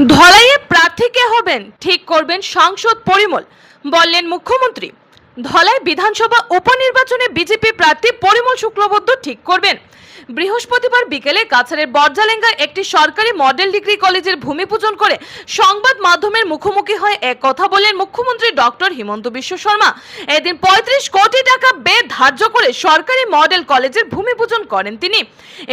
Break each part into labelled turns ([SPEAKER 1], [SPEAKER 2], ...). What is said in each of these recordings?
[SPEAKER 1] ধলাইয়ে প্রার্থী কে হবেন? ঠিক করবেন সাংসদ পরিমল। বললেন মুখ্যমন্ত্রী, ধলাই বিধানসভা উপনির্বাচনে বিজেপি প্রার্থী পরিমল শুক্লবদ্ধ ঠিক করবেন। বৃহস্পতিবার বিকেলে কাছাড়ের বর্জালেঙ্গায় একটি সরকারি মডেল ডিগ্রি কলেজের ভূমি পূজন করে সংবাদ মাধ্যমের মুখোমুখি হয়ে এক কথা বলেন মুখ্যমন্ত্রী ডক্টর হিমন্ত বিশ্ব শর্মা। এদিন পঁয়ত্রিশ কোটি টাকা ব্যয় ধার্য করে সরকারি মডেল কলেজের ভূমি পূজন করেন তিনি।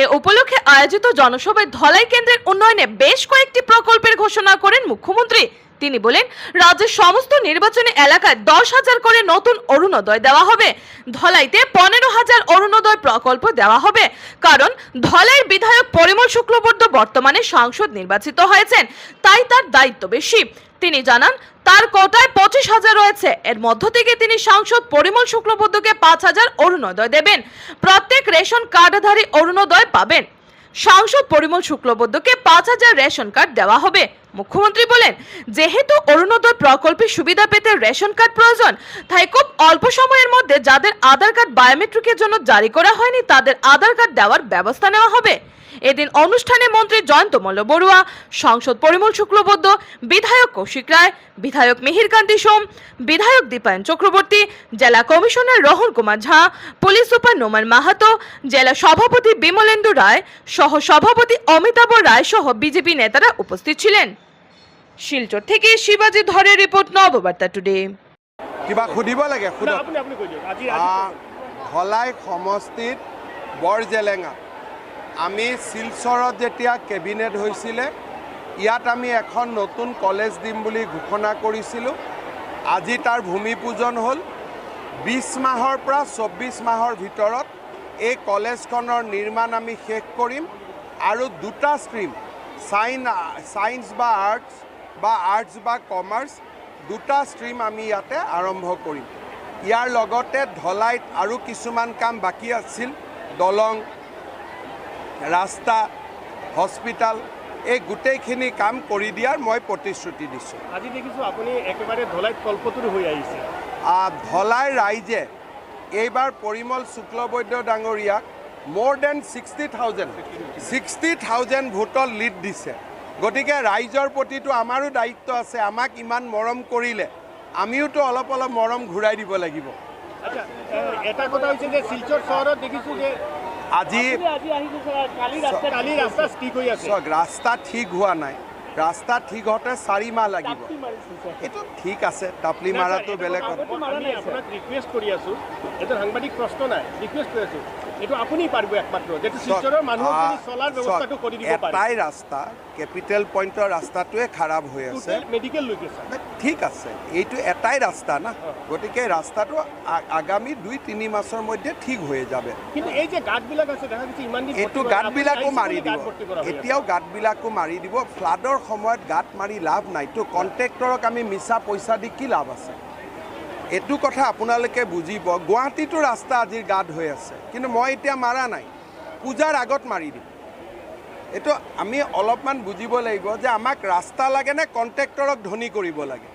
[SPEAKER 1] এ উপলক্ষে আয়োজিত জনসভায় ধলাই কেন্দ্রের উন্নয়নে বেশ কয়েকটি প্রকল্পের ঘোষণা করেন মুখ্যমন্ত্রী। তিনি বলেন, রাজ্যের সমস্ত নির্বাচনী এলাকায় দশ হাজার করে নতুন অরুণোদয় দেওয়া হবে। ধলাইতে পনেরো হাজার অরুণোদয় প্রকল্প দেওয়া হবে। কারণ ধলাই বিধায়ক পরিমল শুক্লবর্ধ বর্তমানে সাংসদ নির্বাচিত হয়েছেন। তাই তার দায়িত্ব বেশি। তিনি জানান, তার কোটায় পঁচিশ হাজার রয়েছে। এর মধ্য থেকে তিনি সাংসদ পরিমল শুক্লবদ্ধকে পাঁচ হাজার অরুণোদয় দেবেন। প্রত্যেক রেশন কার্ডধারী অরুণোদয় পাবেন। সাংসদ পরিমল শুক্লবদ্ধকে পাঁচ হাজার রেশন কার্ড দেওয়া হবে। মুখ্যমন্ত্রী বলেন, যেহেতু অরুণোদয় প্রকল্পের সুবিধা পেতে রেশন কার্ড প্রয়োজন, তাই খুব অল্প সময়ের মধ্যে যাদের আধার কার্ড বায়োমেট্রিকের জন্য জারি করা হয়নি, তাদের আধার কার্ড দেওয়ার ব্যবস্থা নেওয়া হবে। এদিন অনুষ্ঠানে মন্ত্রী জয়ন্ত মল্ল বড়ুয়া সাংসদ পরিমল শুক্লবদ্ধ বিধায়ক কৌশিক রায় বিধায়ক মিহিরকান্তি সোম বিধায়ক দীপায়ন চক্রবর্তী জেলা commissioner Rohan Kumar Jha police super Noman Mahato জেলা সভাপতি বিমলেন্দু রায় সহ সভাপতি অমিতাভ রায় সহ বিজেপি নেতারা উপস্থিত ছিলেন। শিলচর থেকে শিবাজী ধরের রিপোর্ট নববার্তা টুডে।
[SPEAKER 2] কিবা সুধিব লাগে? ধলাই সমষ্টিত বৰজেলেঙা আমি শিলচৰত যেতিয়া কেবিনেট হৈছিলে, ইয়াত আমি এখন নতুন কলেজ দিম বুলি ঘোষণা কৰিছিলোঁ। আজি তাৰ ভূমি পূজন হ'ল। বিছ মাহৰ পৰা চৌব্বিছ মাহৰ ভিতৰত এই কলেজখনৰ নিৰ্মাণ আমি শেষ কৰিম আৰু দুটা ষ্ট্ৰীম, চাইন ছায়েন্স বা আৰ্টছ বা আৰ্টছ বা কমাৰ্চ, দুটা ষ্ট্ৰীম আমি ইয়াতে আৰম্ভ কৰিম। ইয়াৰ লগতে ধলাইত আৰু কিছুমান কাম বাকী আছিল। দলং ৰাস্তা হস্পিটেল এই গোটেইখিনি কাম কৰি দিয়াৰ মই প্ৰতিশ্ৰুতি দিছোঁ।
[SPEAKER 3] আজি দেখিছোঁ আপুনি একেবাৰে ধলাইত কল্পতৰু হৈ আহিছে।
[SPEAKER 2] আহ, ধলাই ৰাইজে এইবাৰ পৰিমল শুক্লবৈদ্য ডাঙৰীয়াক মোৰ then sixty thousand sixty thousand ভোটৰ লিড দিছে। গতিকে ৰাইজৰ প্ৰতিটো আমাৰো দায়িত্ব আছে আমাক ইমান মৰম কৰিলে। আমিওতো অলপ অলপ মৰম ঘূৰাই দিব লাগিব।
[SPEAKER 3] আচ্ছা এটা কথা হৈছে যে শিলচৰ চহৰত দেখিছোঁ যে
[SPEAKER 2] আজি
[SPEAKER 3] ৰাস্তা
[SPEAKER 2] ঠিক হোৱা নাই। ৰাস্তা ঠিক হওঁতে চাৰি মাহ লাগিব। এইটো ঠিক আছে টাপলি মাৰাটো বেলেগ কথা
[SPEAKER 3] ৰিকুৱেষ্ট কৰি আছোঁ। এইটো সাংবাদিক প্ৰশ্ন নাই ৰিকুৱেষ্ট কৰি আছোঁ। এইটো আপুনি পাৰিব একমাত্ৰ। যিহেতু শিলচৰৰ মানুহক যদি চলাৰ ব্যৱস্থাটো কৰি দিব পাৰে।
[SPEAKER 2] এটাই ৰাস্তা কেপিটেল পইণ্টৰ ৰাস্তাটোৱে খাৰাপ হৈ আছে। ঠিক আছে এইটো এটাই ৰাস্তা না। গতিকে ৰাস্তাটো আগামী দুই তিনি মাহৰ মধ্যে ঠিক হৈ যাবে।
[SPEAKER 3] কিন্তু এই যে গাঁতবিলাক আছে দেখা গৈছে ইমান দিন
[SPEAKER 2] এইটো গাঁতবিলাকো মাৰি দিব। এতিয়াও গাঁতবিলাকো মাৰি দিব। ফ্লাডৰ সময়ত গাঁত মাৰি লাভ নাই। তো কণ্ট্ৰেক্টৰক আমি মিছা পইচা দি কি লাভ আছে? এইটো কথা আপোনালোকে বুজিব গুৱাহাটীতো ৰাস্তা আজিৰ গাঁত হৈ আছে। কিন্তু মই এতিয়া মাৰা নাই। পূজাৰ আগত মাৰি দিম। এইটো আমি অলপমান বুজিব লাগিব যে আমাক ৰাস্তা লাগে নে কণ্ট্ৰেক্টৰক ধনী কৰিব লাগে।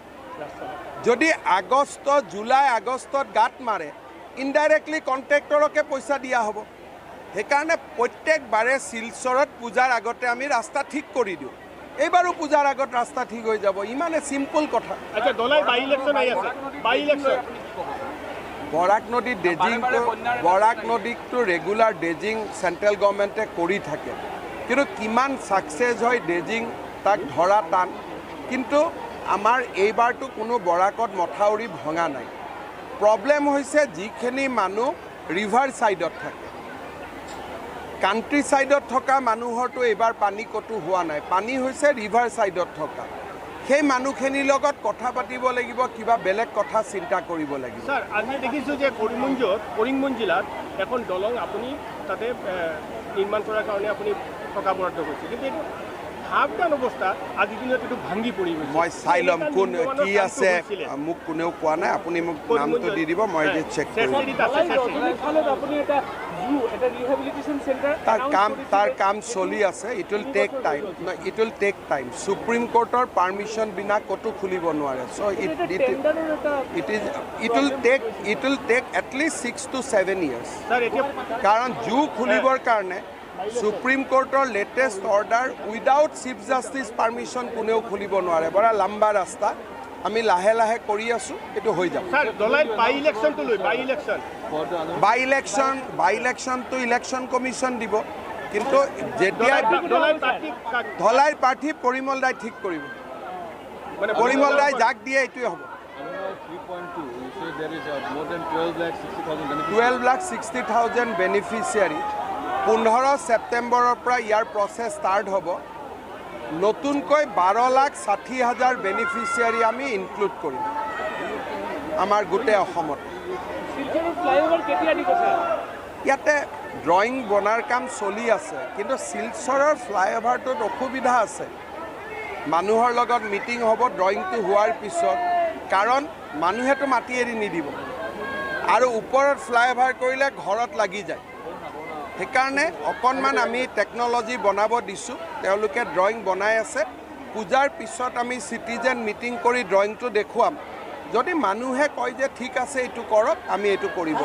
[SPEAKER 2] যদি আগষ্ট জুলাই আগষ্টত গাঁত মাৰে ইনডাইৰেক্টলি কণ্ট্ৰেক্টৰকে পইচা দিয়া হ'ব। সেইকাৰণে প্ৰত্যেকবাৰে শিলচৰত পূজাৰ আগতে আমি ৰাস্তা ঠিক কৰি দিওঁ। এইবাৰো পূজাৰ আগত ৰাস্তা ঠিক হৈ যাব। ইমানে চিম্পল কথা।
[SPEAKER 3] আচ্ছা দলাই বাই ইলেকশ্যন আহি আছে। বাই ইলেকশ্যন
[SPEAKER 2] বৰাক নদীত ড্ৰেজিংটো বৰাক নদীকটো ৰেগুলাৰ ড্ৰেজিং চেণ্ট্ৰেল গভৰ্ণমেণ্টে কৰি থাকে। কিন্তু কিমান ছাকচেছ হয় ড্ৰেজিং তাক ধৰা টান। কিন্তু আমাৰ এইবাৰতো কোনো বৰাকত মথাউৰি ভঙা নাই। প্ৰব্লেম হৈছে যিখিনি মানুহ ৰিভাৰ ছাইডত থাকে। কাণ্ট্ৰি ছাইডত থকা মানুহৰতো এইবাৰ পানী ক'তো হোৱা নাই। পানী হৈছে ৰিভাৰ ছাইডত থকা। সেই মানুহখিনিৰ লগত কথা পাতিব লাগিব, কিবা বেলেগ কথা চিন্তা কৰিব লাগিব।
[SPEAKER 3] ছাৰ আজি দেখিছোঁ যে কৰিমগঞ্জত কৰিমগঞ্জ জিলাত এখন দলং আপুনি তাতে নিৰ্মাণ কৰাৰ কাৰণে আপুনি টকা বরাদ্দ কৰিছে। কিন্তু এইটো সাৱধান অৱস্থা আজিৰ দিনত এইটো ভাঙি পৰি গৈছে।
[SPEAKER 2] মই চাই ল'ম কোন কি আছে? মোক কোনেও কোৱা নাই আপুনি মোক নামটো দি দিব মই চেক কৰিম
[SPEAKER 3] চেচেৰিত আছে, চেচেৰিত।
[SPEAKER 4] ফালত আপুনি এটা জু এটা ৰিহেবিলিটেশ্যন চেণ্টাৰ
[SPEAKER 2] তাৰ কাম তাৰ কাম চলি আছে it will take time it will take time supreme কোৰ্টৰ permission বিনা ক'তো খুলিব নোৱাৰে। So' it it it is it will take it will take at least six two seven years কাৰণ জু খুলিবৰ কাৰণে supreme কোৰ্টৰ latest order without chief justice permission কোনেও খুলিব নোৱাৰে। বৰা লাম্বা ৰাস্তা। আমি লাহে লাহে কৰি আছোঁ এইটো হৈ যাব।
[SPEAKER 3] By election
[SPEAKER 2] by election by ইলেকশ্যনটো election commission দিব। কিন্তু যেতিয়া ধলাইৰ প্ৰাৰ্থী পৰিমল দাই ঠিক কৰিব।
[SPEAKER 3] মানে
[SPEAKER 2] পৰিমল দাই যাক দিয়ে এইটোৱে হ'ব।
[SPEAKER 5] Three point two, you say there is uh, more than lakh beneficiaries.
[SPEAKER 2] Lakh পোন্ধৰ ছেপ্টেম্বৰৰ পৰা ইয়াৰ প্ৰচেছ ষ্টাৰ্ট হ'ব। নতুনকৈ বাৰ লাখ ষাঠি হাজাৰ বেনিফিচিয়াৰী আমি ইনক্লুড কৰিম। আমাৰ গোটেই অসমত। ইয়াতে ড্ৰয়িং বনাৰ কাম চলি আছে কিন্তু শিলচৰৰ ফ্লাইঅভাৰটোত অসুবিধা আছে। মানুহৰ লগত মিটিং হ'ব ড্ৰয়িংটো হোৱাৰ পিছত কাৰণ মানুহেতো মাটি এৰি নিদিব। আৰু ওপৰত ফ্লাইঅভাৰ কৰিলে ঘৰত লাগি যায়। সেইকাৰণে অকণমান আমি টেকন'লজি বনাব দিছোঁ। তেওঁলোকে ড্ৰয়িং বনাই আছে। পূজাৰ পিছত আমি চিটিজেন মিটিং কৰি ড্ৰয়িংটো দেখুৱাম। যদি মানুহে কয় যে ঠিক আছে এইটো কৰক আমি এইটো কৰিব